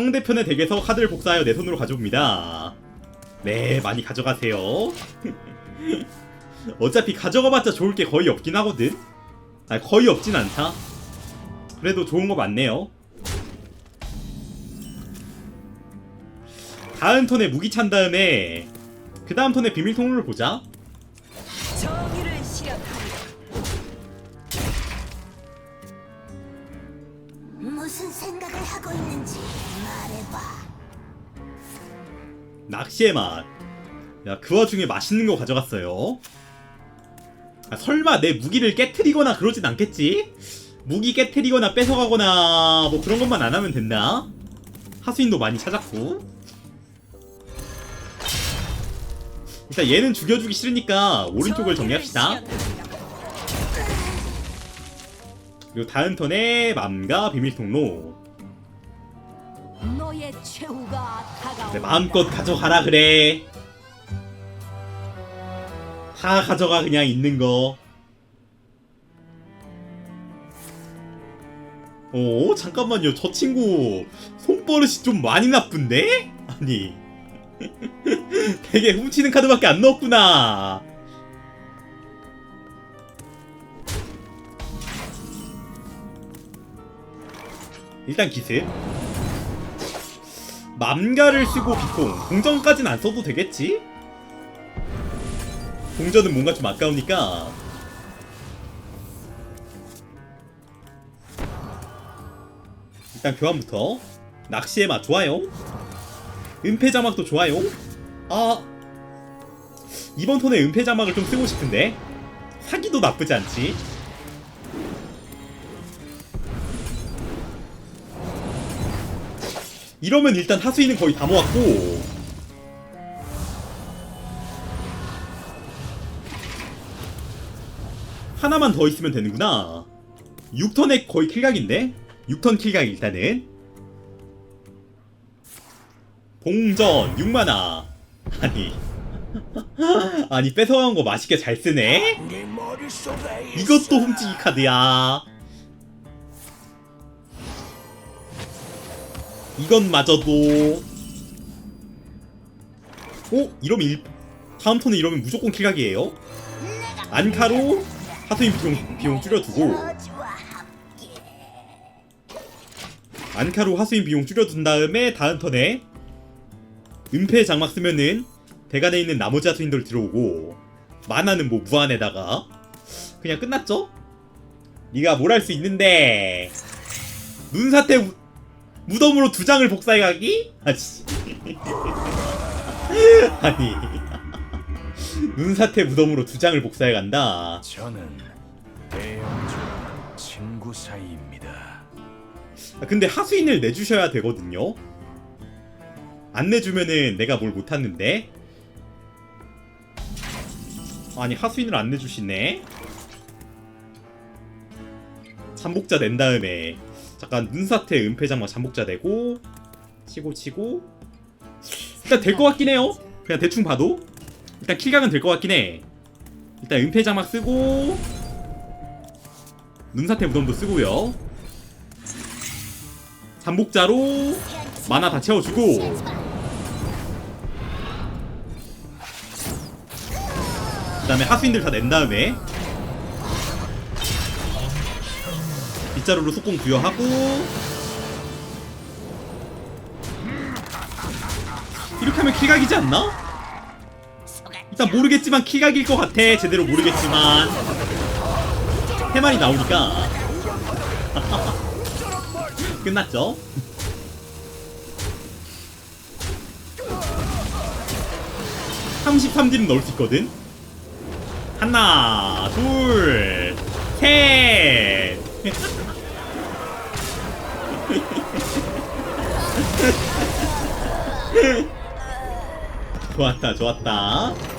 상대편의 덱에서 카드를 복사하여 내 손으로 가져옵니다. 네, 많이 가져가세요. 어차피 가져가봤자 좋을 게 거의 없긴 하거든. 아, 거의 없진 않다. 그래도 좋은 거 많네요. 다음 턴에 무기 찬 다음에 그 다음 턴에 비밀 통로를 보자. 무슨 생각을 하고 있는지 말해봐. 낚시의 맛. 야, 그 와중에 맛있는 거 가져갔어요. 아, 설마 내 무기를 깨트리거나 그러진 않겠지? 무기 깨트리거나 뺏어가거나 뭐 그런 것만 안 하면 된다. 하수인도 많이 찾았고. 일단 얘는 죽여주기 싫으니까 오른쪽을 정리합시다. 그리고 다음 턴에 맘과 비밀 통로. 너의 최후가 다가온다. 네, 마음껏 가져가라 그래. 다 가져가 그냥 있는 거. 어 잠깐만요 저 친구 손버릇이 좀 많이 나쁜데? 아니 되게 훔치는 카드밖에 안 넣었구나. 일단 기습. 맘가를 쓰고 비공 공전까진 안 써도 되겠지? 공전은 뭔가 좀 아까우니까. 일단 교환부터. 낚시의 맛 좋아요. 은폐 자막도 좋아요. 아 이번 턴에 은폐 자막을 좀 쓰고 싶은데 사기도 나쁘지 않지 이러면 일단 하수인은 거의 다 모았고. 하나만 더 있으면 되는구나. 6턴에 거의 킬각인데? 6턴 킬각 일단은. 봉전 6만화. 아니. 아니 뺏어간 거 맛있게 잘 쓰네. 네 이것도 훔치기 카드야. 이건 마저도. 어? 이러면 일... 다음 턴에 이러면 무조건 킬각이에요. 안카로 하수인 비용, 비용 줄여두고 안카로 하수인 비용 줄여둔 다음에 다음 턴에 은폐 장막 쓰면은 대간에 있는 나머지 하수인들 들어오고 만화는 뭐 무한에다가 그냥 끝났죠? 네가 뭘 할 수 있는데 눈사태 무, 무덤으로 두 장을 복사해 가기? 아씨 아니 눈사태 무덤으로 두 장을 복사해 간다 저는 친구 사이입니다. 아, 근데 하수인을 내주셔야 되거든요. 안 내주면은 내가 뭘 못하는데. 아니 하수인을 안 내주시네. 잠복자 낸 다음에 잠깐 눈사태 은폐장막 잠복자 내고 치고 치고 일단 될 것 같긴 해요. 그냥 대충 봐도 일단 킬각은 될 것 같긴 해. 일단 은폐장막 쓰고 눈사태 무덤도 쓰고요. 잠복자로 만화 다 채워주고 그 다음에 하수인들 다 낸 다음에 빗자루로 속공 부여하고 이렇게 하면 킬각이지 않나? 일단 모르겠지만 킬각일 것 같아. 제대로 모르겠지만. 해만이 나오니까. 끝났죠? (33딜은) 넣을 수 있거든? 하나 둘 셋 좋았다 좋았다